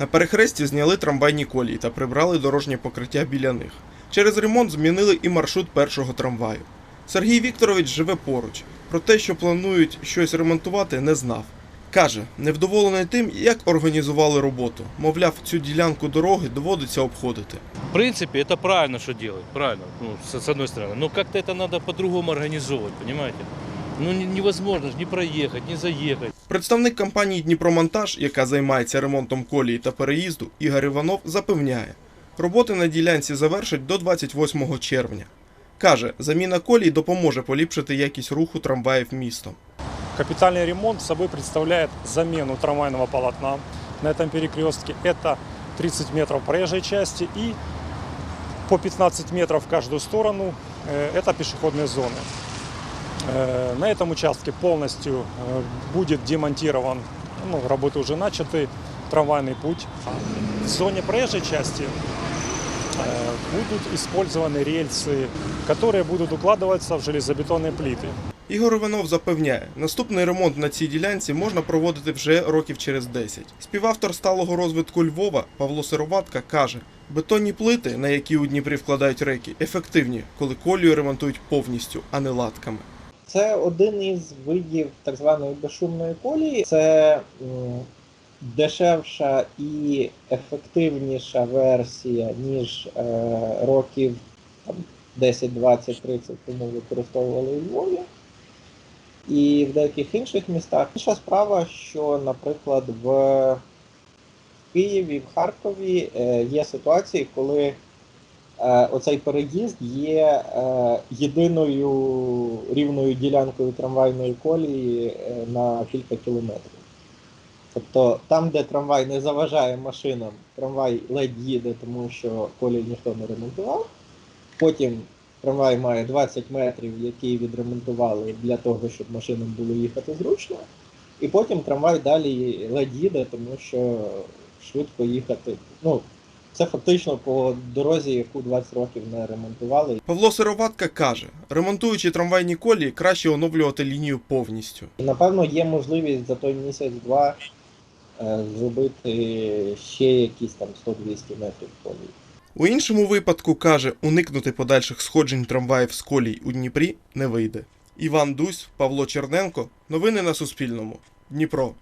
На перехресті зняли трамвайні колії та прибрали дорожнє покриття біля них. Через ремонт змінили і маршрут першого трамваю. Сергій Вікторович живе поруч. Про те, що планують щось ремонтувати, не знав. Каже, невдоволений тим, як організували роботу. Мовляв, цю ділянку дороги доводиться обходити. В принципе, это правильно, что делают, правильно, ну, с, с одной стороны. Но как-то это надо по-другому организовывать, понимаете? Ну, не- невозможно же не проехать, не заехать. Представник компанії Дніпромонтаж, яка займається ремонтом колії та переїзду, Ігор Іванов запевняє, роботи на ділянці завершать до 28 червня. Каже, заміна колій допоможе поліпшити якість руху трамваїв містом. Капитальный ремонт собой представляет замену трамвайного полотна на этом перекрестке. Это 30 метров проезжей части и по 15 метров в каждую сторону э, это пешеходные зоны. Э, На этом участке полностью э, будет демонтирован, ну, работы уже начаты, трамвайный путь. В зоне проезжей части э, будут использованы рельсы, которые будут укладываться в железобетонные плиты. Ігор Іванов запевняє, наступний ремонт на цій ділянці можна проводити вже років через 10. Співавтор сталого розвитку Львова Павло Сироватка каже, бетонні плити, на які у Дніпрі вкладають реки, ефективні, коли колію ремонтують повністю, а не латками. Це один із видів так званої безшумної колії. Це дешевша і ефективніша версія, ніж е, років 10, 20, 30 тому використовували у Львові. І в деяких інших містах. Інша справа, що, наприклад, в Києві, в Харкові е, є ситуації, коли оцей переїзд є е, єдиною рівною ділянкою трамвайної колії е, на кілька кілометрів. Тобто там, де трамвай не заважає машинам, трамвай ледь їде, тому що колію ніхто не ремонтував. Потім трамвай має 20 метрів, які відремонтували для того, щоб машинам було їхати зручно. І потім трамвай далі ледь їде, тому що швидко їхати. Ну, це фактично по дорозі, яку 20 років не ремонтували. Павло Сироватка каже, ремонтуючи трамвайні колії, краще оновлювати лінію повністю. Напевно, є можливість за той місяць-два е, зробити ще якісь там 100-200 метрів колії. У іншому випадку каже, уникнути подальших сходжень трамваїв з колій у Дніпрі не вийде. Іван Дусь, Павло Черненко. Новини на Суспільному. Дніпро.